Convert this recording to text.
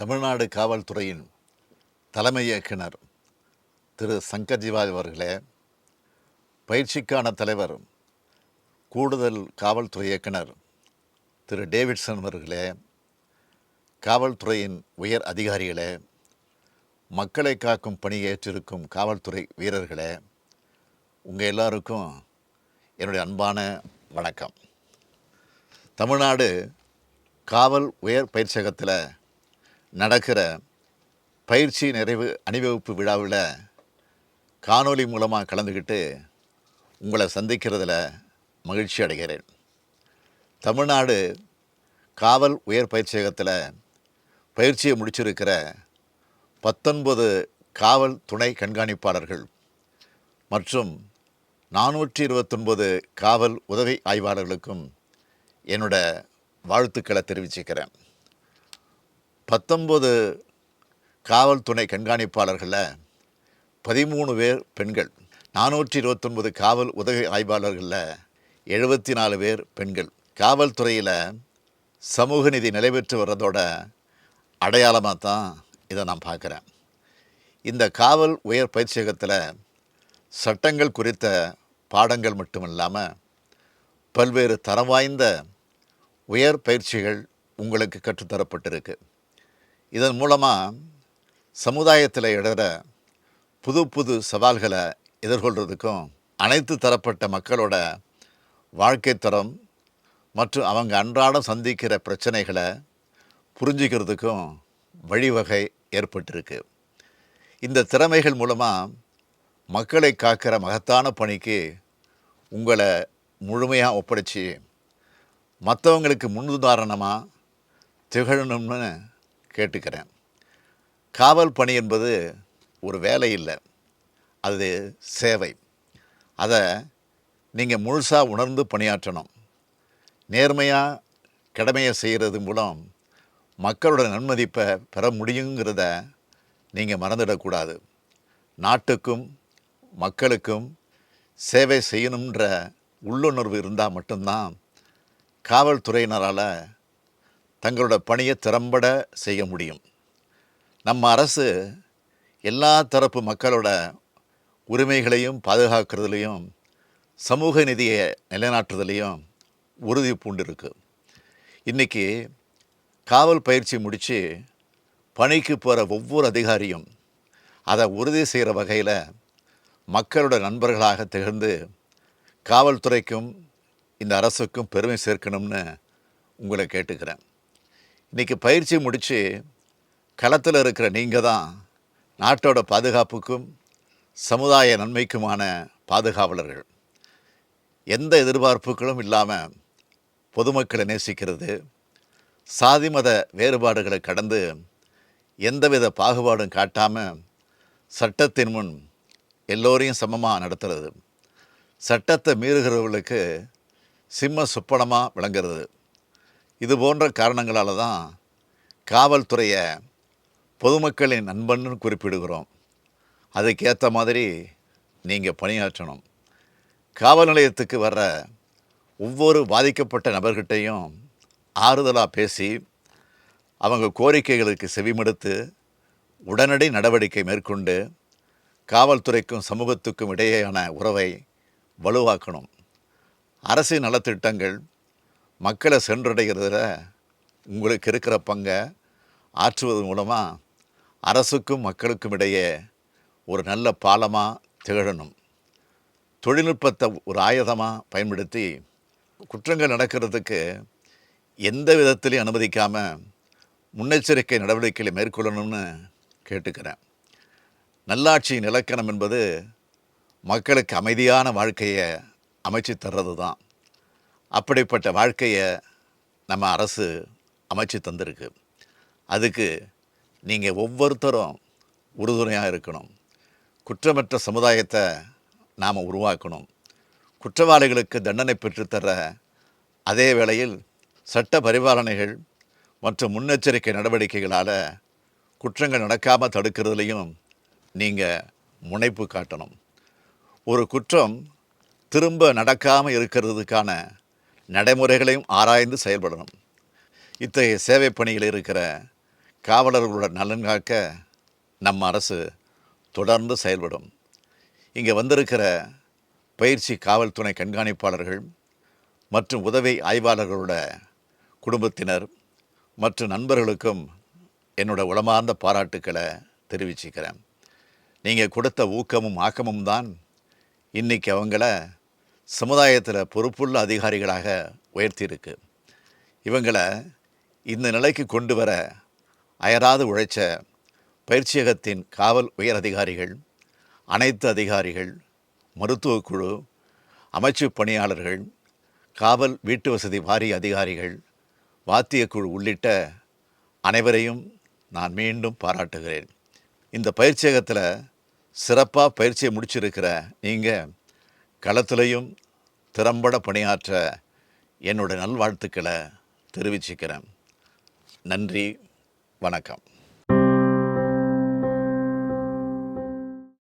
தமிழ்நாடு காவல்துறையின் தலைமை இயக்குனர் திரு சங்கர் ஜிவாஜ் அவர்களே பயிற்சிக்கான தலைவர் கூடுதல் காவல்துறை இயக்குனர் திரு டேவிட்சன் அவர்களே காவல்துறையின் உயர் அதிகாரிகளே மக்களை காக்கும் பணி ஏற்றிருக்கும் காவல்துறை வீரர்களே உங்கள் எல்லாருக்கும் என்னுடைய அன்பான வணக்கம். தமிழ்நாடு காவல் உயர் பயிற்சியகத்தில் நடக்கிற பயிற்சி நிறைவு அணிவகுப்பு விழாவில் காணொளி மூலமாக கலந்துக்கிட்டு உங்களை சந்திக்கிறதுல மகிழ்ச்சி அடைகிறேன். தமிழ்நாடு காவல் உயர் பயிற்சியகத்தில் பயிற்சியை முடிச்சிருக்கிற பத்தொன்பது காவல் துணை கண்காணிப்பாளர்கள் மற்றும் நானூற்றி இருபத்தொன்பது காவல் உதவி ஆய்வாளர்களுக்கும் என்னோட வாழ்த்துக்களை தெரிவிச்சுக்கிறேன். பத்தொம்பது காவல் துணை கண்காணிப்பாளர்களில் பதிமூணு பேர் பெண்கள் நானூற்றி இருபத்தொன்பது காவல் உதவி ஆய்வாளர்களில் எழுபத்தி நாலு பேர் பெண்கள். காவல்துறையில் சமூக நிதி நிலைபெற்று வர்றதோட அடையாளமாக தான் இதை நான் பார்க்குறேன். இந்த காவல் உயர் பயிற்சியகத்தில் சட்டங்கள் குறித்த பாடங்கள் மட்டும் இல்லாமல் பல்வேறு தரம் வாய்ந்த உயர் பயிற்சிகள் உங்களுக்கு கற்றுத்தரப்பட்டிருக்கு. இதன் மூலமாக சமுதாயத்தில் இடற புது புது சவால்களை எதிர்கொள்கிறதுக்கும் அனைத்து தரப்பட்ட மக்களோட வாழ்க்கை தரம் மற்றும் அவங்க அன்றாடம் சந்திக்கிற பிரச்சனைகளை புரிஞ்சுக்கிறதுக்கும் வழிவகை ஏற்பட்டிருக்கு. இந்த திறமைகள் மூலமாக மக்களை காக்கிற மகத்தான பணிக்கு உங்களை முழுமையாக ஒப்படைச்சி மற்றவங்களுக்கு முன்னுதாரணமாக திகழணும்னு கேட்டுக்கிறேன். காவல் பணி என்பது ஒரு வேலை இல்லை. அது சேவை. அதை நீங்கள் முழுசாக உணர்ந்து பணியாற்றணும். நேர்மையாக கடமையை செய்கிறது மூலம் மக்களோட நன்மதிப்பை பெற முடியுங்கிறத நீங்கள் மறந்துடக்கூடாது. நாட்டுக்கும் மக்களுக்கும் சேவை செய்யணுன்ற உள்ளுணர்வு இருந்தால் மட்டும்தான் காவல்துறையினரால் தங்களோட பணியை திறம்பட செய்ய முடியும். நம்ம அரசு எல்லா தரப்பு மக்களோட உரிமைகளையும் பாதுகாக்கிறதுலையும் சமூக நிதியை நிலைநாட்டுறதுலையும் உறுதி பூண்டிருக்கு. இன்றைக்கி காவல் பயிற்சி முடித்து பணிக்கு போகிற ஒவ்வொரு அதிகாரியும் அதை உறுதி செய்கிற வகையில் மக்களோட நண்பர்களாக திகழ்ந்து காவல்துறைக்கும் இந்த அரசுக்கும் பெருமை சேர்க்கணும்னு உங்களை கேட்டுக்கிறேன். இன்றைக்கி பயிற்சி முடித்து களத்தில் இருக்கிற நீங்கள் தான் நாட்டோட பாதுகாப்புக்கும் சமுதாய நன்மைக்குமான பாதுகாவலர்கள். எந்த எதிர்பார்ப்புகளும் இல்லாமல் பொதுமக்களை நேசிக்கிறது சாதி மத வேறுபாடுகளை கடந்து எந்தவித பாகுபாடும் காட்டாமல் சட்டத்தின் முன் எல்லோரையும் சமமாக நடத்துகிறது சட்டத்தை மீறுகிறவர்களுக்கு சிம்ம சுப்பனமாக விளங்குறது. இது போன்ற காரணங்களால் தான் காவல்துறையை பொதுமக்களின் நண்பன்னு குறிப்பிடுகிறோம். அதுக்கேற்ற மாதிரி நீங்கள் பணியாற்றணும். காவல் நிலையத்துக்கு வர்ற ஒவ்வொரு பாதிக்கப்பட்ட நபர்கிட்டையும் ஆறுதலாக பேசி அவங்க கோரிக்கைகளுக்கு செவிமடுத்து உடனடி நடவடிக்கை மேற்கொண்டு காவல்துறைக்கும் சமூகத்துக்கும் இடையேயான உறவை வலுவாக்கணும். அரசின் நலத்திட்டங்கள் மக்களை சென்றடைகிறதுல உங்களுக்கு இருக்கிற பங்கை ஆற்றுவது மூலமாக அரசுக்கும் மக்களுக்கும் இடையே ஒரு நல்ல பாலமாக திகழணும். தொழில்நுட்பத்தை ஒரு ஆயுதமாக பயன்படுத்தி குற்றங்கள் நடக்கிறதுக்கு எந்த விதத்திலையும் அனுமதிக்காமல் முன்னெச்சரிக்கை நடவடிக்கைகளை மேற்கொள்ளணும்னு கேட்டுக்கிறேன். நல்லாட்சியின் இலக்கணம் என்பது மக்களுக்கு அமைதியான வாழ்க்கையை அமைச்சு தர்றது தான் அப்படிப்பட்ட வாழ்க்கையை நம்ம அரசு அமைச்சு தந்திருக்கு. அதுக்கு நீங்கள் ஒவ்வொருத்தரும் உறுதுணையாக இருக்கணும். குற்றமற்ற சமுதாயத்தை நாம் உருவாக்கணும். குற்றவாளிகளுக்கு தண்டனை பெற்றுத்தர அதே வேளையில் சட்ட பரிபாலனைகள் மற்றும் முன்னெச்சரிக்கை நடவடிக்கைகளால் குற்றங்கள் நடக்காமல் தடுக்கிறதுலையும் நீங்கள் முனைப்பு காட்டணும். ஒரு குற்றம் திரும்ப நடக்காமல் இருக்கிறதுக்கான நடைமுறைகளையும் ஆராய்ந்து செயல்படணும். இத்தகைய சேவை பணியில் இருக்கிற காவலர்களோட நலன் காக்க நம்ம அரசு தொடர்ந்து செயல்படும். இங்கே வந்திருக்கிற பயிற்சி காவல்துறை கண்காணிப்பாளர்கள் மற்றும் உதவி ஆய்வாளர்களோட குடும்பத்தினர் மற்றும் நண்பர்களுக்கும் என்னோட உளமார்ந்த பாராட்டுக்களை தெரிவிச்சுக்கிறேன். நீங்கள் கொடுத்த ஊக்கமும் ஆக்கமும் தான் இன்னைக்கு அவங்கள சமுதாயத்தில் பொறுப்புள்ள அதிகாரிகளாக உயர்த்தியிருக்கு. இவங்களை இந்த நிலைக்கு கொண்டு வர அயராது உழைச்ச பயிற்சியகத்தின் காவல் உயர் அதிகாரிகள் அனைத்து அதிகாரிகள் மருத்துவக்குழு அமைச்சு பணியாளர்கள் காவல் வீட்டு வசதி வாரிய அதிகாரிகள் வாத்தியக்குழு உள்ளிட்ட அனைவரையும் நான் மீண்டும் பாராட்டுகிறேன். இந்த பயிற்சியகத்தில் சிறப்பாக பயிற்சியை முடிச்சிருக்கிற நீங்கள் களத்திலையும் திறம்பட பணியாற்ற என்னோட நல்வாழ்த்துக்களை தெரிவிச்சுக்கிறேன். நன்றி வணக்கம்.